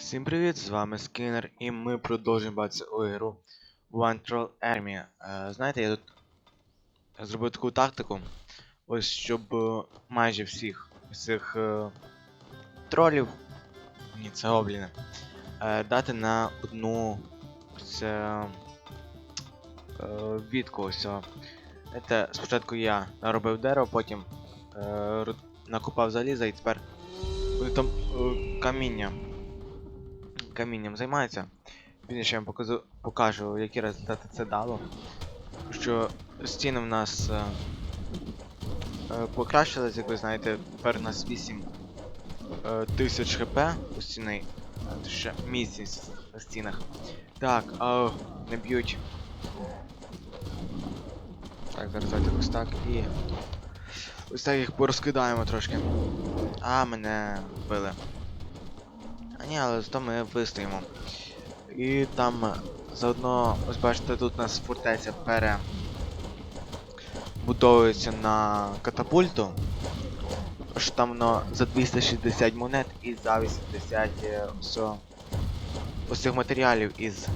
Всім привіт, з вами Скінер, і ми продовжуємо бачити у ігру One Troll Army. Е, знаєте, я тут зробив таку тактику, ось щоб е, майже всіх цих е, тролів, ні, це гобліни, е, дати на одну ось, е, відку ось. Знаєте, спочатку я наробив дерево, потім е, накопав заліза і тепер вони там е, каміння камінням займається. Пізніше я вам покажу, покажу, які результати це дало. Що стіни в нас е, е, покращились, як ви знаєте, тепер у нас 8 е, тисяч хп у стіни. Е, Ще міцність на стінах. Так, а не б'ють. Так, зараз давайте ось так і. Ось так їх порозкидаємо трошки. А, мене вбили. А ні, але зато ми вистоїмо. І там е, заодно, ось бачите, тут у нас фортеця перебудовується на катапульту. Ось там воно за 260 монет і за 80 е, все, ось цих матеріалів із. е,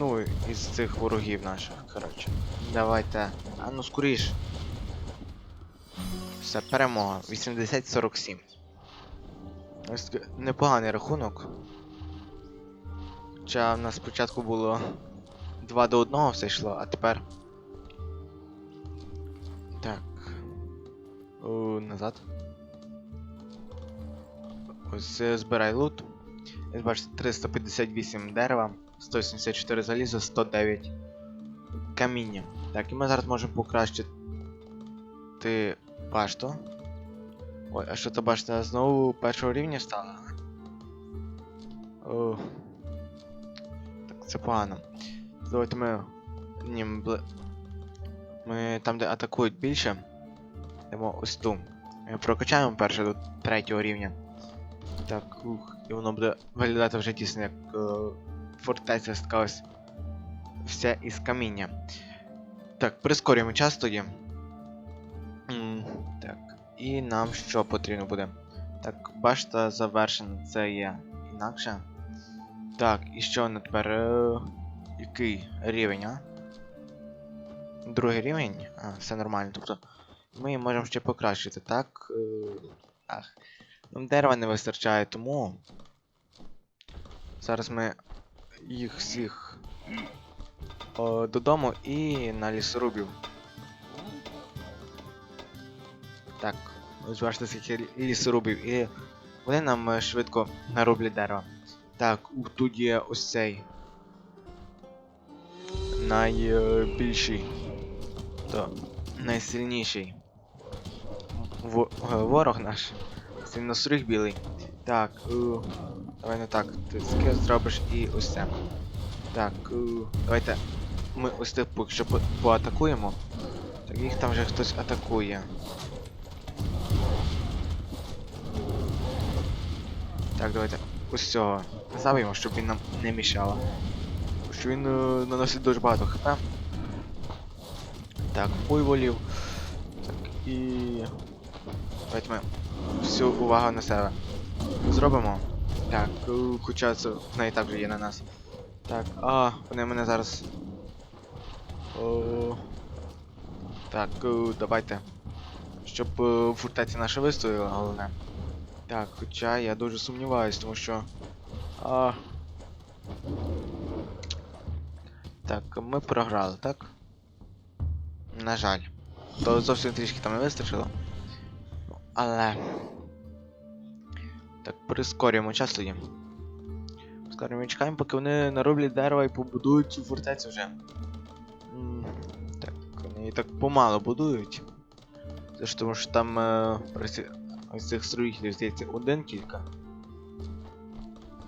Ну, із цих ворогів наших, коротше. Давайте. А ну скоріш. Все, перемога. 80-47. Ось непоганий рахунок. Хоча в нас спочатку було 2 до 1 все йшло, а тепер. Так. О, назад. Ось е, збирай лут. Як бачите, 358 дерева, 174 заліза, 109 каміння. Так, і ми зараз можемо покращити башту. Ой, а що то бачите, знову першого рівня стала? О. Так, це погано. Давайте ми. Ні, ми, ми там, де атакують більше. Йдемо ось ту. Ми прокачаємо перше до третього рівня. Так, ух, і воно буде виглядати вже дійсно як е, фортеця така ось. Вся із каміння. Так, прискорюємо час тоді. І нам що потрібно буде? Так, башта завершена, це є інакше. Так, і що на тепер? Е, який рівень, а? Другий рівень? А, все нормально. Тобто ми можемо ще покращити, так? Е, ах. Нам дерева не вистачає, тому. Зараз ми їх всіх о, додому і на лісорубів. Так, бачите, скільки лісорубів, і вони нам е, швидко нароблять дерева. Так, тут є ось цей. Найбільший. То найсильніший. Е, ворог наш. Сильносриг білий. Так, у, давай не так. Ти скіл зробиш і ось це. Так, давайте ми ось тих поки що по- поатакуємо. Так, їх там вже хтось атакує. Так, давайте ось цього заб'ємо, щоб він нам не мішало. Що він е, наносить дуже багато хп. Так, буйволів. Так, і. Давайте ми всю увагу на себе. Зробимо. Так, е, хоча це в неї також є на нас. Так, а, вони мене зараз. О, так, е, давайте. Щоб е, фортеця наша вистояла, головне. Так, хоча я дуже сумніваюсь, тому що. А... Так, ми програли, так? На жаль. То зовсім трішки там не вистачило. Але. Так, прискорюємо час тоді. Прискорюємо і чекаємо, поки вони нароблять дерева і побудують цю фортецю вже. Так, вони її так помало будують. Це ж тому що там е, Ось цих строїтелів, здається, один тільки.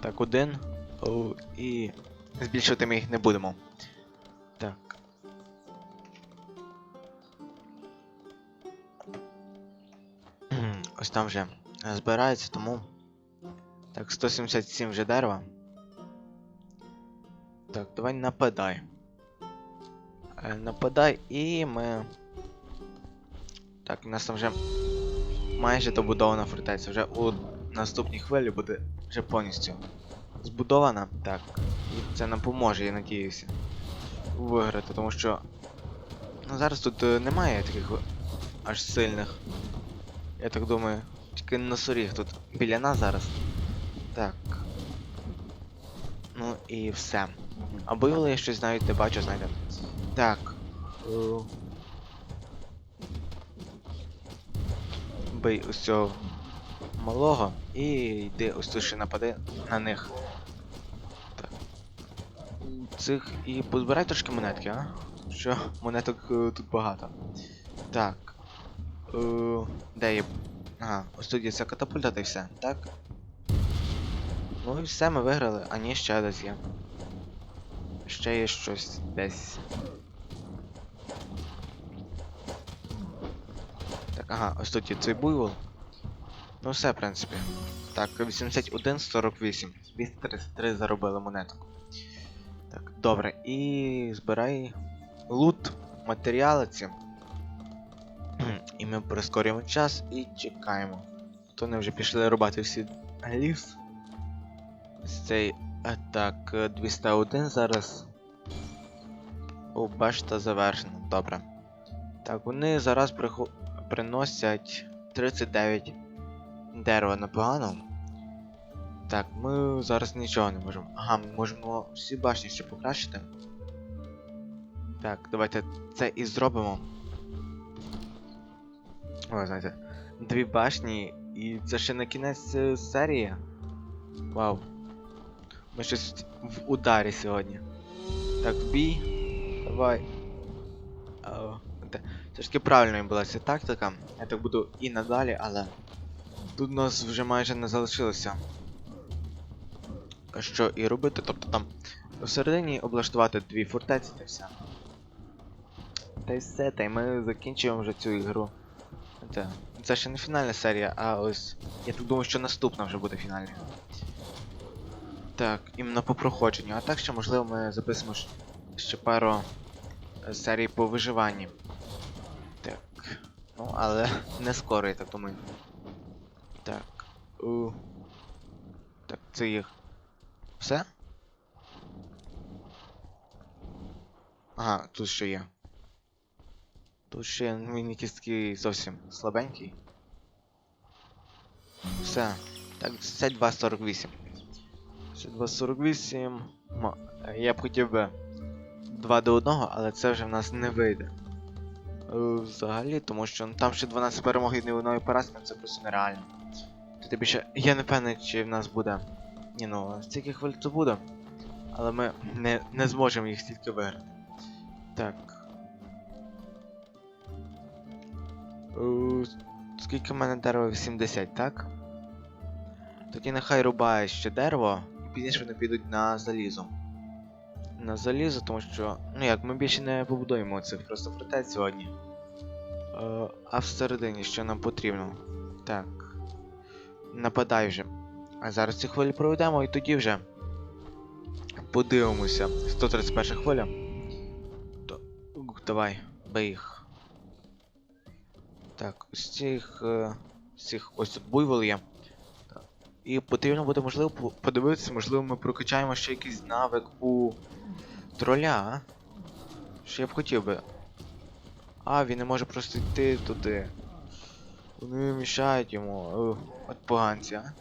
Так, один. О, і збільшувати ми їх не будемо. Так. Ось там вже збирається, тому. Так, 177 вже дерева. Так, давай нападай. Е, Нападай і ми. Так, у нас там вже майже добудована фортеця. Вже у наступній хвилі буде вже повністю збудована. Так. І це нам поможе, я надіюся. Виграти, тому що. Ну зараз тут е, немає таких аж сильних. Я так думаю. Тільки носоріг тут біля нас зараз. Так. Ну і все. А бойовили я щось навіть не бачу, знаєте. Так. Е, Бий ось цього малого і йди ось тут ще напади на них. Так. Цих і позбирай трошки монетки, а? Що монеток е, тут багато. Так. Е, де є. Ага, ось тут є ця катапульта та й все, так? Ну і все, ми виграли. А ні, ще десь є. Ще є щось десь. Ага, ось тут є цей буйвол. Ну все, в принципі. Так, 81, 48. 233 заробили монеток. Так, добре. І збирай лут, матеріали ці. І ми прискорюємо час і чекаємо. То вони вже пішли рубати всі ліс. Цей. Так, е, 201 зараз. О, башта завершена. Добре. Так, вони зараз прихо... приносять 39 дерева непогано. Так, ми зараз нічого не можемо. Ага, ми можемо всі башні ще покращити. Так, давайте це і зробимо. О, знаєте, дві башні, і це ще не кінець е, серії. Вау. Ми щось в ударі сьогодні. Так, бій. Давай. О, те- Це ж таки правильною була ця тактика. Я так буду і надалі, але. Тут нас вже майже не залишилося. Що і робити, тобто там всередині облаштувати дві фортеці та все. Та й все, та й ми закінчуємо вже цю ігру. Це, це ще не фінальна серія, а ось. Я так думаю, що наступна вже буде фінальною. Так, іменно по проходженню. А так ще, можливо, ми записимо щ- ще пару е, серій по виживанні. Ну, але не скоро, я так думаю. Так. У. Так, це їх. Все? Ага, тут ще є. Тут ще він якийсь такий зовсім слабенький. Все. Так, 52-48. 52-48. Ма- е, Я б хотів би 2 до 1, але це вже в нас не вийде. Е, Взагалі, тому що ну, там ще 12 перемог і ні одної поразки, це просто нереально. Тут більше. Я не певний, чи в нас буде. Ні, ну, стільки хвиль то буде. Але ми не, не зможемо їх стільки виграти. Так. Е, Скільки в мене дерева? 80, так? Тоді нехай рубає ще дерево, і пізніше вони підуть на залізо. На залізо, тому що. Ну як, ми більше не побудуємо цих просто фортець сьогодні. Е, а всередині що нам потрібно? Так. Нападай вже. А зараз ці хвилі проведемо і тоді вже подивимося. 131 хвиля. То... Давай, бий їх. Так, з цих. е, з цих ось буйвол є. І потрібно буде, можливо, подивитися, можливо, ми прокачаємо ще якийсь навик у троля, а? Що я б хотів би. А, він не може просто йти туди. Вони мішають йому. От поганці, а?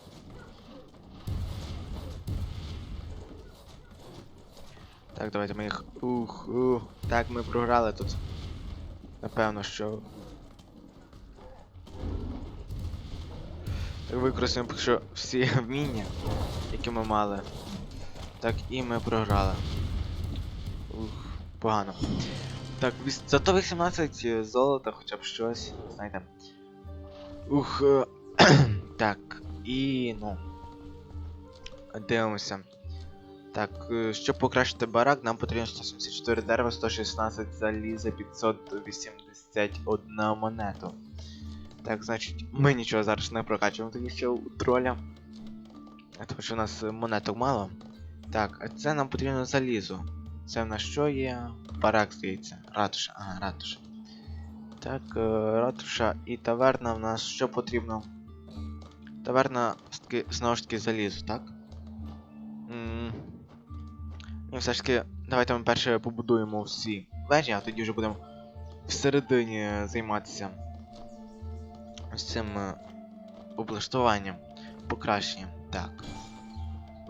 Так, давайте ми їх. Ух, ух. Так, ми програли тут. Напевно, що. Так використаємо поки що всі вміння, які ми мали. Так, і ми програли. Погано. Так, зато 18 золота, хоча б щось, знаєте. Ух. е, так, і ну. Дивимося. Так, е, щоб покращити барак, нам потрібно 174 дерева, 116 заліза, 581 монету. Так, значить, ми нічого зараз не прокачуємо, тоді ще у троля. Тому що у нас е, монеток мало. Так, а це нам потрібно залізо. Це в нас що є? Барак, здається. Ратуша, ага, ратуша. Так, е, ратуша і таверна в нас що потрібно? Таверна знову ж таки залізу, так? І все ж таки, давайте ми перше побудуємо всі вежі, а тоді вже будемо всередині займатися з цим е, облаштуванням, покращенням. Так.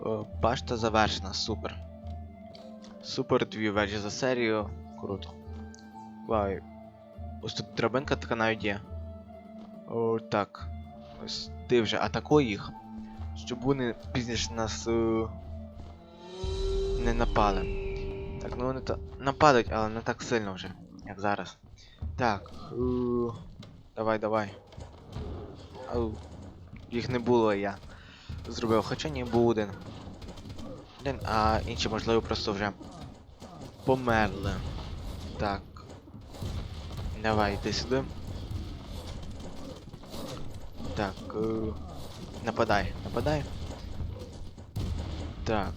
Е, Башта завершена, супер. Супер дві вежі за серію. Круто. Вау. Ось тут драбинка така навіть є. О, так. Ось ти вже атакуй їх. Щоб вони пізніше нас е, не напали. Так, ну вони то нападуть, але не так сильно вже, як зараз. Так. е, давай, давай. Ау. Їх не було я. Зробив, хоча ні, був один. Один, а інші, можливо, просто вже померли. Так. Давай, йди сюди. Так. Е... Нападай, нападай. Так.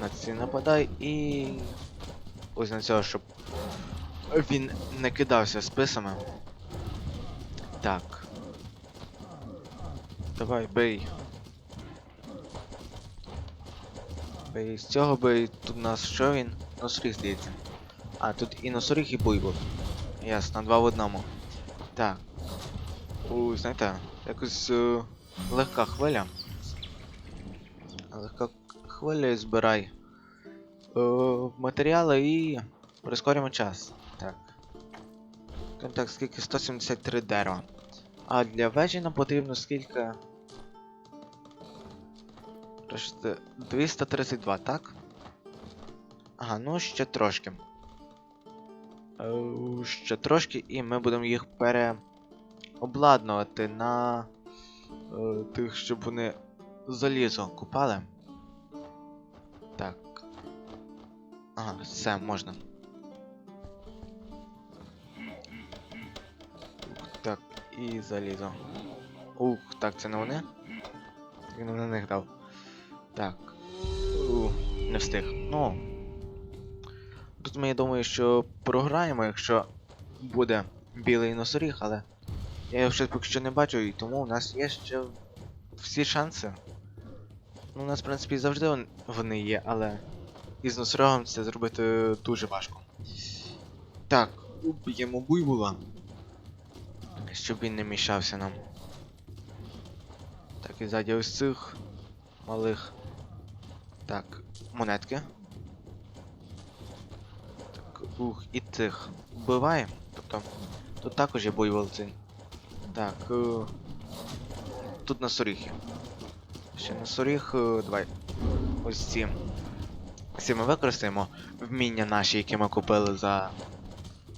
На ці нападай і. Ось на цього, щоб він не кидався списами. Так. Давай, бей. Бей з цього бей. Тут у нас що він? Носоріг здається. А, тут і носоріг, і буйвол. Ясно, два в одному. Так. Ой, знаєте, якось е, легка хвиля. Легка хвиля і збирай. Е, матеріали і прискорюємо час. Так. Там так, скільки 173 дерева. А для вежі нам потрібно скільки. Решти 232, так? Ага, ну ще трошки. Е, ще трошки, і ми будемо їх переобладнувати на е, тих, щоб вони залізо купали. Так. Ага, все, можна. Так, і залізо. Ух, так, це не вони? Він на них дав. Так. Ух, не встиг. Ну. Тут ми, я думаю, що програємо, якщо буде білий носоріг, але я його ще поки що не бачу, і тому у нас є ще всі шанси. Ну, у нас, в принципі, завжди вони є, але із носорогом це зробити дуже важко. Так, уб'ємо буйвола. Щоб він не мішався нам. Так, і ззаді ось цих малих. Так, монетки. Так, ух, і цих вбиває. Тобто, тут також є буйвол. Так, е, тут носоріг є. Ще носоріг, е, давай. Ось ці. Ці ми використаємо вміння наші, які ми купили за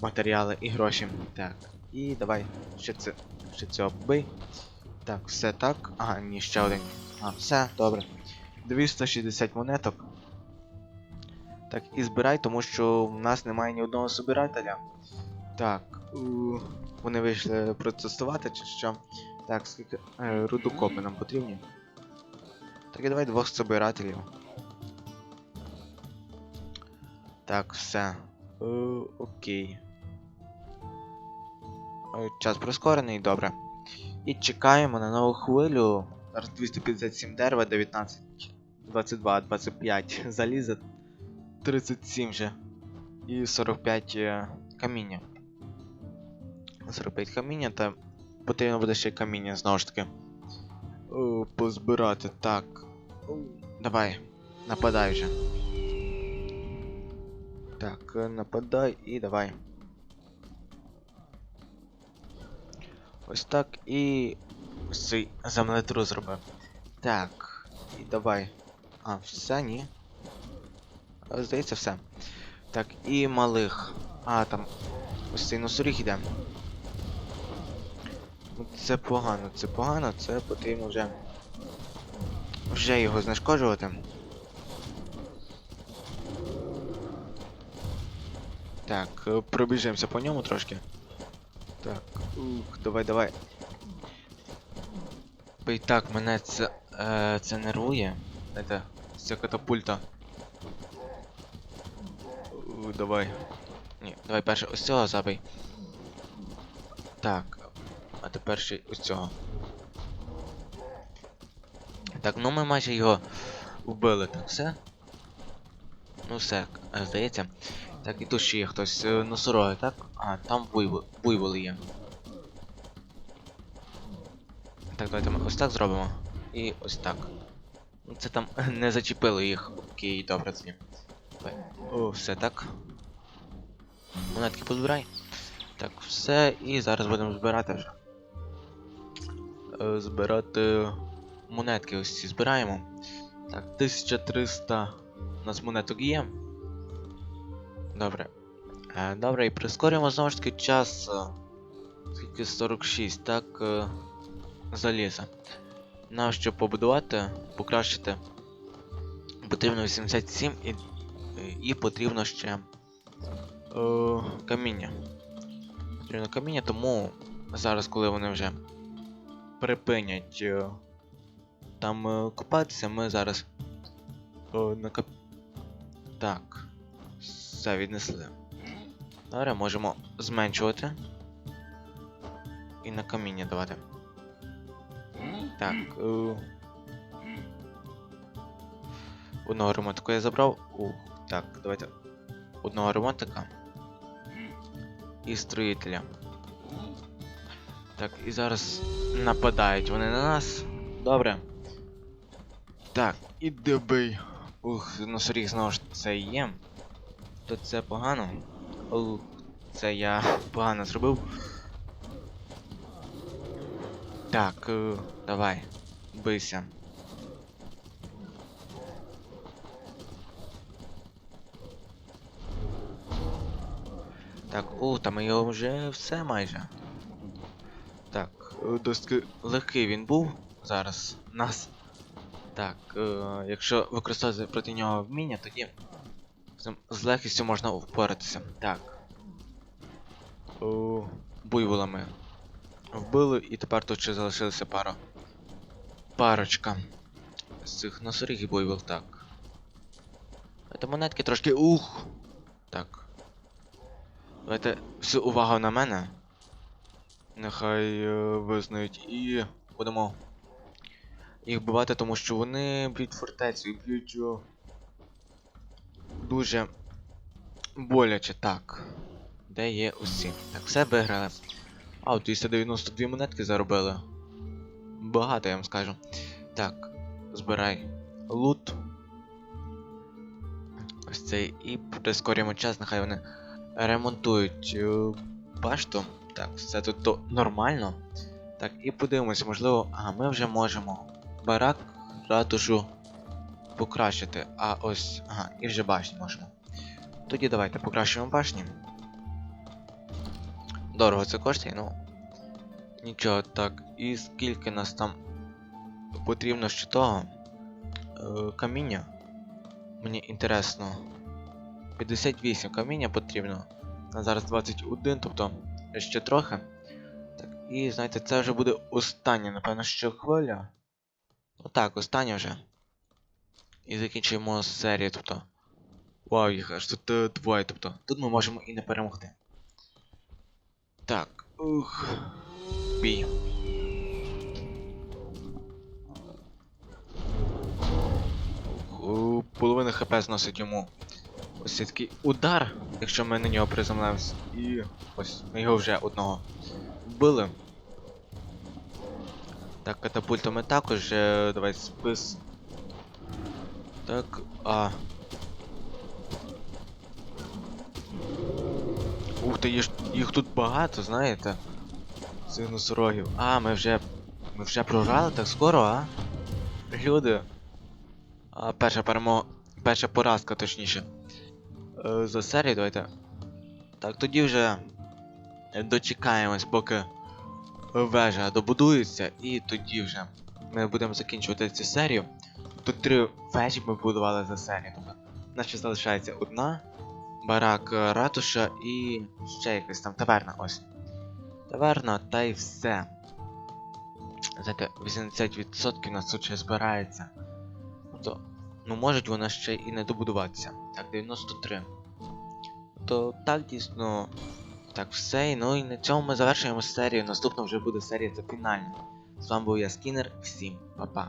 матеріали і гроші. Так. І давай. Ще це. Ще цього бий. Так, все так. Ага, ні, ще один. А, все, добре. 260 монеток. Так, і збирай, тому що в нас немає ні одного собирателя. Так, вони вийшли протестувати чи що. Так, скільки. Е, рудокопи нам потрібні. Так і давай двох собирателів. Так, все. Е, окей. Е, час прискорений, добре. І чекаємо на нову хвилю. Зараз 257 дерева, 19, 22, 25 заліза, 37 вже. І 45 е, каміння. 45 каміння, та потрібно буде ще каміння знову ж таки. О, позбирати. Так. Давай, нападай вже. Так, е, нападай і давай. Ось так і ось цей землетрус зробив. Так, і давай. А, все, ні. Е, Здається, все. Так, і малих. А, там. Ось цей носоріг іде. Ну, Це погано, це погано, це потрібно вже. Вже його знешкоджувати. Так, е, пробіжимося по ньому трошки. Так, ух, давай, давай. І так, мене це. Е, це нервує. Знаєте, ця катапульта. У, давай. Ні, давай перше ось цього забий. Так. А тепер ще ось цього. Так, ну ми майже його вбили, так все. Ну все, здається. Так, і тут ще є хтось е, носороги, так? А, там буйвол, буйволи є. Так, давайте ми ось так зробимо. І ось так. Ну це там не зачепило їх. Окей, добре. Давай. О, все так. Монетки позбирай. Так, все, і зараз будемо збирати вже. Е, збирати монетки ось ці збираємо. Так, 1300 у нас монеток є. Добре. Е, добре, і прискорюємо знову ж таки час. е, Скільки 46, так. Заліза. Нам щоб побудувати, покращити. Потрібно 87 і, і потрібно ще е, каміння. Потрібно каміння, тому зараз, коли вони вже припинять е, там е, купатися, ми зараз е, накап... Так. Все віднесли. Добре, можемо зменшувати. І на каміння давати. Так. Е... Одного ремонтика я забрав. Ух, так, давайте. Одного ремонтика. І строїтеля. Так, і зараз нападають вони на нас. Добре. Так, і дебий. Ух, носоріг знову ж це є. То це погано. Ух, це я погано зробив. Так, е, давай, бийся. Так, о, там його вже все майже. Так, е, досить легкий він був зараз нас. Так, е, якщо використовувати проти нього вміння, тоді з- з легкістю можна впоратися. Так. О, буйволами вбили, і тепер тут ще залишилася пара. Парочка. З цих носоріг і буйвол, так. Це монетки трошки. Ух! Так. Давайте всю увагу на мене. Нехай е, визнають і будемо їх вбивати, тому що вони б'ють фортецю і б'ють о, дуже боляче так. Де є усі? Так, все виграли. А, 292 монетки заробили. Багато, я вам скажу. Так, збирай лут. Ось цей. І прискорюємо час, нехай вони ремонтують е, башту. Так, все тут то нормально. Так, і подивимося, можливо, ага, ми вже можемо барак, ратушу покращити. А ось. Ага, і вже башню можемо. Тоді давайте покращуємо башні. Дорого це коштує, ну. Нічого, так. І скільки нас там потрібно ще того е, каміння? Мені інтересно. 58 каміння потрібно. На зараз 21, тобто ще трохи. Так, і знаєте, це вже буде остання, напевно, що хвиля. Ну так, остання вже. І закінчуємо серію, тобто. Вау, їх аж тут е, двоє, тобто. Тут ми можемо і не перемогти. Так, ух. Бій. Половина хп зносить йому. Ось такий удар, якщо ми на нього приземлимось. І ось ми його вже одного вбили. Так, катапультами також. е, Давай спис. Так, а. Ух ти, їх, їх тут багато, знаєте? Цих носорогів. А, ми вже. Ми вже програли так скоро, а? Люди. А, перша перемога. Перша поразка, точніше. Е, за серію давайте. Так, тоді вже дочекаємось, поки вежа добудується, і тоді вже ми будемо закінчувати цю серію. Тут три вежі ми будували за серію. Тобто, нас залишається одна, барак е, ратуша і ще якась там таверна, ось. Таверна, та й все. Знаєте, 80% у нас тут ще збирається. Тобто, ну можуть вона ще і не добудуватися. Так, 93. То так дійсно. Так, все. Ну і на цьому ми завершуємо серію. Наступна вже буде серія це фінальна. З вами був я Скінер. Всім па-па.